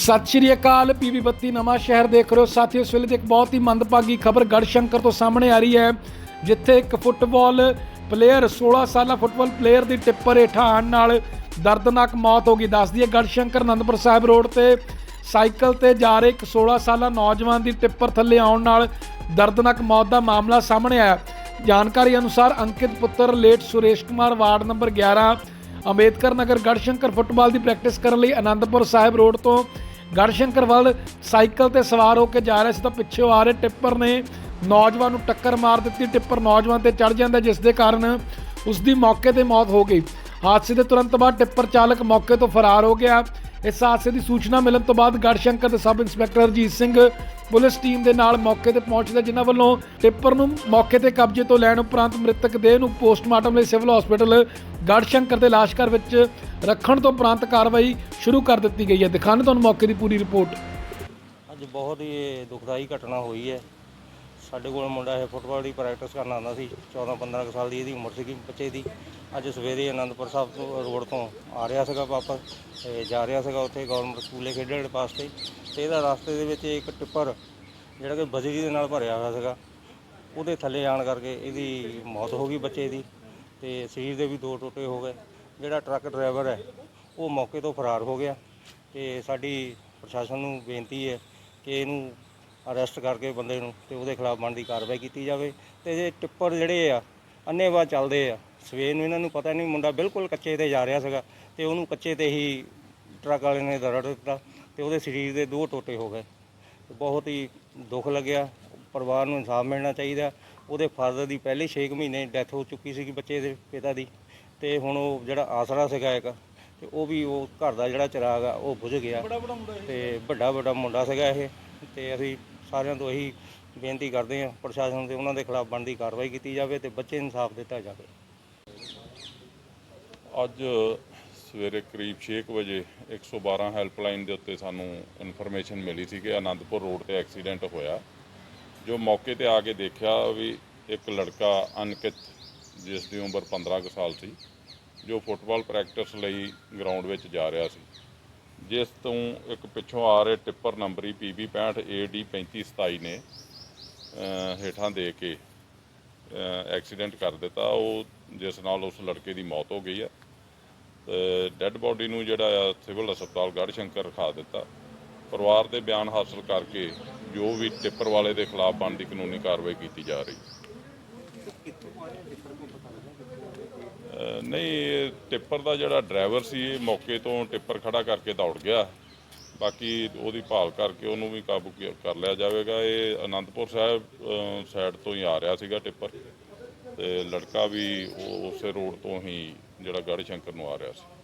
ਸਤਿ ਸ਼੍ਰੀ ਅਕਾਲ ਪੀਬੀ ਬੱਤੀ ਨਵਾਂ ਸ਼ਹਿਰ ਦੇਖ ਰਹੇ ਹੋ। ਸਾਥੀਓ, ਇਸ ਵੇਲੇ ਦੀ ਇੱਕ ਬਹੁਤ ਹੀ ਮੰਦਭਾਗੀ ਖਬਰ ਗੜਸ਼ੰਕਰ ਤੋਂ ਸਾਹਮਣੇ ਆ ਰਹੀ ਹੈ, ਜਿੱਥੇ ਇੱਕ ਫੁੱਟਬਾਲ ਪਲੇਅਰ 16 ਸਾਲਾ ਫੁੱਟਬਾਲ ਪਲੇਅਰ ਦੀ ਟਿੱਪਰ ਹੇਠਾਂ ਆਉਣ ਨਾਲ ਦਰਦਨਾਕ ਮੌਤ ਹੋ ਗਈ। ਦੱਸਦੀ ਹੈ ਗੜਸ਼ੰਕਰ, ਅਨੰਦਪੁਰ ਸਾਹਿਬ ਰੋਡ ਤੇ ਸਾਈਕਲ ਤੇ ਜਾ ਰਹੇ ਇੱਕ 16 ਸਾਲਾ ਨੌਜਵਾਨ ਦੀ ਟਿੱਪਰ ਥੱਲੇ ਆਉਣ ਨਾਲ ਦਰਦਨਾਕ ਮੌਤ ਦਾ ਮਾਮਲਾ ਸਾਹਮਣੇ ਆਇਆ। ਜਾਣਕਾਰੀ ਅਨੁਸਾਰ ਅੰਕਿਤ ਪੁੱਤਰ late Suresh Kumar, ward number 11 Ambedkar Nagar Garhshankar football ਦੀ ਪ੍ਰੈਕਟਿਸ ਕਰਨ ਲਈ ਅਨੰਦਪੁਰ ਸਾਹਿਬ ਰੋਡ ਤੋਂ ਗੜਸ਼ੰਕਰ ਵੱਲ ਸਾਈਕਲ ਤੇ ਸਵਾਰ ਹੋ ਕੇ ਜਾ ਰਿਹਾ ਸੀ ਤਾਂ ਪਿੱਛੋਂ ਆ ਰਹੇ ਟਿੱਪਰ ਨੇ। ਨੌਜਵਾਨ ਨੂੰ ਟੱਕਰ ਮਾਰ ਦਿੱਤੀ। ਟਿੱਪਰ ਨੌਜਵਾਨ ਤੇ ਚੜ ਜਾਂਦਾ, ਜਿਸ ਦੇ ਕਾਰਨ ਉਸ ਦੀ ਮੌਕੇ ਤੇ ਮੌਤ ਹੋ ਗਈ। ਹਾਦਸੇ ਦੇ ਤੁਰੰਤ ਬਾਅਦ ਟਿੱਪਰ ਚਾਲਕ ਮੌਕੇ ਤੋਂ ਫਰਾਰ ਹੋ ਗਿਆ। ਇਸ ਹਾਦਸੇ ਦੀ ਸੂਚਨਾ ਮਿਲਣ ਤੋਂ ਬਾਅਦ ਗੜਸ਼ੰਕਰ ਦੇ sub inspector Arjit Singh police team ਦੇ ਨਾਲ ਮੌਕੇ ਤੇ ਪਹੁੰਚਦੇ, ਜਿਨ੍ਹਾਂ ਵੱਲੋਂ ਟਿੱਪਰ ਨੂੰ ਮੌਕੇ ਤੇ ਕਬਜ਼ੇ ਤੋਂ ਲੈਣ ਉਪਰੰਤ ਮ੍ਰਿਤਕ ਦੇਹ ਨੂੰ ਪੋਸਟਮਾਰਟਮ ਲਈ ਸਿਵਲ ਹਸਪੀਟਲ ਗੜਸ਼ੰਕਰ ਦੇ ਲਾਸ਼ਘਰ ਵਿੱਚ ਰੱਖਣ ਤੋਂ ਉਪਰੰਤ ਕਾਰਵਾਈ ਸ਼ੁਰੂ ਕਰ ਦਿੱਤੀ ਗਈ ਹੈ। ਦਿਖਾਣੇ ਤੁਹਾਨੂੰ ਮੌਕੇ ਦੀ ਪੂਰੀ ਰਿਪੋਰਟ। ਅੱਜ ਬਹੁਤ ਹੀ ਦੁਖਦਾਈ ਘਟਨਾ ਹੋਈ ਹੈ। ਸਾਡੇ ਕੋਲ ਮੁੰਡਾ ਇਹ ਫੁੱਟਬਾਲ ਦੀ ਪ੍ਰੈਕਟਿਸ ਕਰਨ ਆਉਂਦਾ ਸੀ 14 15 ਕੁ ਸਾਲ ਦੀ ਇਹਦੀ ਉਮਰ ਸੀਗੀ ਬੱਚੇ ਦੀ। ਅੱਜ ਸਵੇਰੇ ਆਨੰਦਪੁਰ ਸਾਹਿਬ ਤੋਂ, ਰੋਡ ਤੋਂ ਆ ਰਿਹਾ ਸੀਗਾ ਵਾਪਸ ਤੇ ਜਾ ਰਿਹਾ ਸੀਗਾ ਉੱਥੇ ਗਵਰਨਮੈਂਟ ਸਕੂਲੇ ਖੇਡਣ ਵਾਸਤੇ ਤੇ ਇਹਦਾ ਰਸਤੇ ਦੇ ਵਿੱਚ ਇੱਕ ਟਿੱਪਰ ਜਿਹੜਾ ਕਿ ਬਜਰੀ ਦੇ ਨਾਲ ਭਰਿਆ ਹੋਇਆ ਸੀਗਾ। ਉਹਦੇ ਥੱਲੇ ਆਣ ਕਰਕੇ ਇਹਦੀ ਮੌਤ ਹੋ ਗਈ ਬੱਚੇ ਦੀ ਤੇ ਸਰੀਰ ਦੇ ਵੀ ਦੋ ਟੋਟੇ ਹੋ ਗਏ। ਜਿਹੜਾ ਟਰੱਕ ਡਰਾਈਵਰ ਹੈ, ਉਹ ਮੌਕੇ ਤੋਂ ਫਰਾਰ ਹੋ ਗਿਆ ਤੇ ਸਾਡੀ ਪ੍ਰਸ਼ਾਸਨ ਨੂੰ ਬੇਨਤੀ ਹੈ ਕਿ ਇਹਨੂੰ ਅਰੈਸਟ ਕਰਕੇ ਬੰਦੇ ਨੂੰ ਤੇ ਉਹਦੇ ਖਿਲਾਫ ਬਣਦੀ ਕਾਰਵਾਈ ਕੀਤੀ ਜਾਵੇ ਤੇ ਇਹ ਟਿੱਪਰ ਜਿਹੜੇ ਆ ਅੰਨੇਵਾਹ ਚੱਲਦੇ ਆ। ਸਵੇਰ ਨੂੰ ਇਹਨਾਂ ਨੂੰ ਪਤਾ ਨਹੀਂ, ਮੁੰਡਾ ਬਿਲਕੁਲ ਕੱਚੇ ਤੇ ਜਾ ਰਿਹਾ ਸੀਗਾ ਤੇ ਉਹਨੂੰ ਕੱਚੇ ਤੇ ਹੀ ਟਰੱਕ ਵਾਲੇ ਨੇ ਦਰੜ ਦਿੱਤਾ ਤੇ ਉਹਦੇ ਸਰੀਰ ਦੇ ਦੋ ਟੋਟੇ ਹੋ ਗਏ। ਬਹੁਤ ਹੀ ਦੁੱਖ ਲੱਗਿਆ, ਪਰਿਵਾਰ ਨੂੰ ਇਨਸਾਫ ਮਿਲਣਾ ਚਾਹੀਦਾ। ਉਹਦੇ ਫਾਦਰ ਦੀ ਪਹਿਲੇ 6 ਮਹੀਨੇ ਡੈਥ ਹੋ ਚੁੱਕੀ ਸੀਗੀ ਬੱਚੇ ਦੇ, ਪਿਤਾ ਦੀ। ਤੇ ਹੁਣ ਉਹ ਜਿਹੜਾ ਆਸਰਾ ਸੀਗਾ ਇੱਕ ਤੇ ਉਹ ਵੀ ਉਹ ਘਰ ਦਾ ਜਿਹੜਾ ਚਿਰਾਗ ਆ ਉਹ ਬੁਝ ਗਿਆ। ਤੇ ਵੱਡਾ ਵੱਡਾ ਮੁੰਡਾ ਸੀਗਾ ਇਹ ਤੇ ਅਸੀਂ ਸਾਰਿਆਂ ਤੋਂ ਇਹੀ ਬੇਨਤੀ ਕਰਦੇ ਹਾਂ ਪ੍ਰਸ਼ਾਸਨ ਤੇ ਉਹਨਾਂ ਦੇ ਖਿਲਾਫ ਬਣਦੀ ਕਾਰਵਾਈ ਕੀਤੀ ਜਾਵੇ ਤੇ ਬੱਚੇ ਇਨਸਾਫ ਦਿੱਤਾ ਜਾਵੇ। ਅੱਜ ਸਵੇਰੇ ਕਰੀਬ 6 ਕੁ ਵਜੇ 112 ਹੈਲਪਲਾਈਨ ਦੇ ਉੱਤੇ ਸਾਨੂੰ ਇਨਫੋਰਮੇਸ਼ਨ ਮਿਲੀ ਸੀ ਕਿ ਆਨੰਦਪੁਰ ਰੋਡ ਤੇ ਐਕਸੀਡੈਂਟ ਹੋਇਆ। ਜੋ ਮੌਕੇ ਤੇ ਆ ਕੇ ਦੇਖਿਆ ਵੀ ਇੱਕ ਲੜਕਾ ਅਨਕਿਤ ਜਿਸ ਦੀ ਉਮਰ 15 ਕੁ ਸਾਲ ਸੀ। ਜੋ ਫੁੱਟਬਾਲ ਪ੍ਰੈਕਟਿਸ ਲਈ ਗਰਾਊਂਡ ਵਿੱਚ ਜਾ ਰਿਹਾ ਸੀ। ਜਿਸ ਤੋਂ ਇੱਕ ਪਿੱਛੋਂ ਆ ਰਹੇ ਟਿੱਪਰ ਨੰਬਰੀ PB 65 AD 3527 ਨੇ ਹੇਠਾਂ ਦੇ ਕੇ ਐਕਸੀਡੈਂਟ ਕਰ ਦਿੱਤਾ। ਉਹ ਜਿਸ ਨਾਲ ਉਸ ਲੜਕੇ ਦੀ ਮੌਤ ਹੋ ਗਈ ਹੈ ਤੇ ਡੈੱਡ ਬੋਡੀ ਨੂੰ ਜਿਹੜਾ ਆ ਸਿਵਲ ਹਸਪਤਾਲ ਗੜ੍ਹਸ਼ੰਕਰ ਰਖਾ ਦਿੱਤਾ। ਪਰਿਵਾਰ ਦੇ ਬਿਆਨ ਹਾਸਲ ਕਰਕੇ ਜੋ ਵੀ ਟਿੱਪਰ ਵਾਲੇ ਦੇ ਖਿਲਾਫ ਬਣਦੀ ਕਾਨੂੰਨੀ ਕਾਰਵਾਈ ਕੀਤੀ ਜਾ ਰਹੀ। ਅਹ ਨਹੀਂ ਇਹ ਟਿੱਪਰ ਦਾ ਜਿਹੜਾ ਡਰਾਈਵਰ ਸੀ ਇਹ ਮੌਕੇ ਤੋਂ ਟਿੱਪਰ ਖੜਾ ਕਰਕੇ ਦੌੜ ਗਿਆ। ਬਾਕੀ ਉਹਦੀ ਭਾਲ ਕਰਕੇ ਉਹਨੂੰ ਵੀ ਕਾਬੂ ਕੀ- ਕਰ ਲਿਆ ਜਾਵੇਗਾ। ਇਹ ਅਨੰਦਪੁਰ ਸਾਹਿਬ ਸਾਈਡ ਤੋਂ ਹੀ ਆ ਰਿਹਾ ਸੀਗਾ ਟਿੱਪਰ। ਤੇ ਲੜਕਾ ਵੀ ਉਹ ਉਸੇ ਰੋਡ ਤੋਂ ਹੀ ਜਿਹੜਾ ਗੜ੍ਹਸ਼ੰਕਰ ਨੂੰ ਆ ਰਿਹਾ ਸੀ।